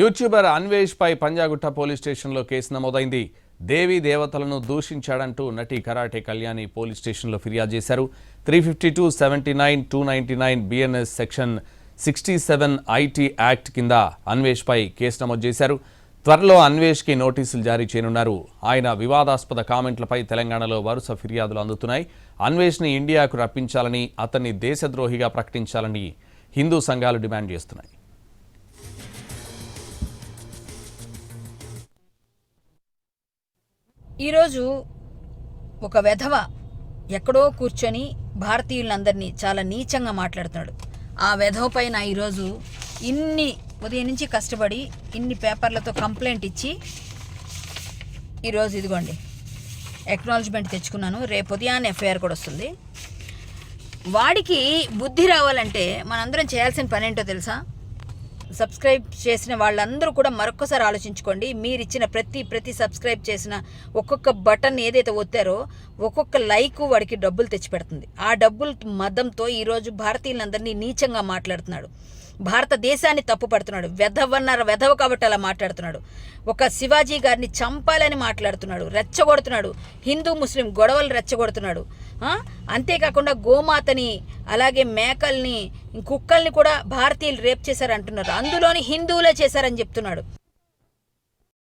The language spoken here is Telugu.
యూట్యూబర్ అన్వేష్ పై పంజాగుట్ట పోలీస్ స్టేషన్లో కేసు నమోదైంది. దేవీ దేవతలను దూషించాడంటూ నటి కరాటే కళ్యాణి పోలీస్ స్టేషన్లో ఫిర్యాదు చేశారు. Three fifty two seventy nine two ninety nine BNS section sixty seven IT act కింద అన్వేష్ పై కేసు నమోదు చేశారు. త్వరలో అన్వేష్కి నోటీసులు జారీ చేయనున్నారు. ఆయన వివాదాస్పద కామెంట్లపై తెలంగాణలో వరుస ఫిర్యాదులు అందుతున్నాయి. అన్వేష్ని ఇండియాకు రప్పించాలని అతన్ని దేశద్రోహిగా ప్రకటించాలని హిందూ సంఘాలు డిమాండ్ చేస్తున్నాయి. ఈరోజు ఒక వెధవ ఎక్కడో కూర్చొని భారతీయులందరినీ చాలా నీచంగా మాట్లాడుతున్నాడు. ఆ వెధవ పైన ఈరోజు ఇన్ని ఉదయం నుంచి కష్టపడి ఇన్ని పేపర్లతో కంప్లైంట్ ఇచ్చి ఈరోజు ఇదిగోండి ఎక్నాలజ్మెంట్ తెచ్చుకున్నాను. రేపు ఉదయాన్నే ఎఫ్ఐఆర్ కూడా వస్తుంది. వాడికి బుద్ధి రావాలంటే మనందరం చేయాల్సిన పని ఏంటో తెలుసా? సబ్స్క్రైబ్ చేసిన వాళ్ళందరూ కూడా మరొకసారి ఆలోచించుకోండి. మీరు ఇచ్చిన ప్రతి ప్రతి సబ్స్క్రైబ్ చేసిన ఒక్కొక్క బటన్ ఏదైతే ఒత్తారో ఒక్కొక్క లైక్ వాడికి డబ్బులు తెచ్చిపెడుతుంది ఆ డబ్బులు మదంతో ఈరోజు భారతీయులందరినీ నీచంగా మాట్లాడుతున్నాడు. భారతదేశాన్ని తప్పు పడుతున్నాడు. వెధవన్నర వెధవ కాబట్టి అలా మాట్లాడుతున్నాడు. ఒక శివాజీ గారిని చంపాలని మాట్లాడుతున్నాడు. రెచ్చగొడుతున్నాడు. హిందూ ముస్లిం గొడవలు రెచ్చగొడుతున్నాడు. అంతేకాకుండా గోమాతని అలాగే మేకల్ని కుక్కల్ని కూడా భారతీయులు రేప్ చేశారంటున్నారు. అందులోని హిందువులే చేశారని చెప్తున్నాడు.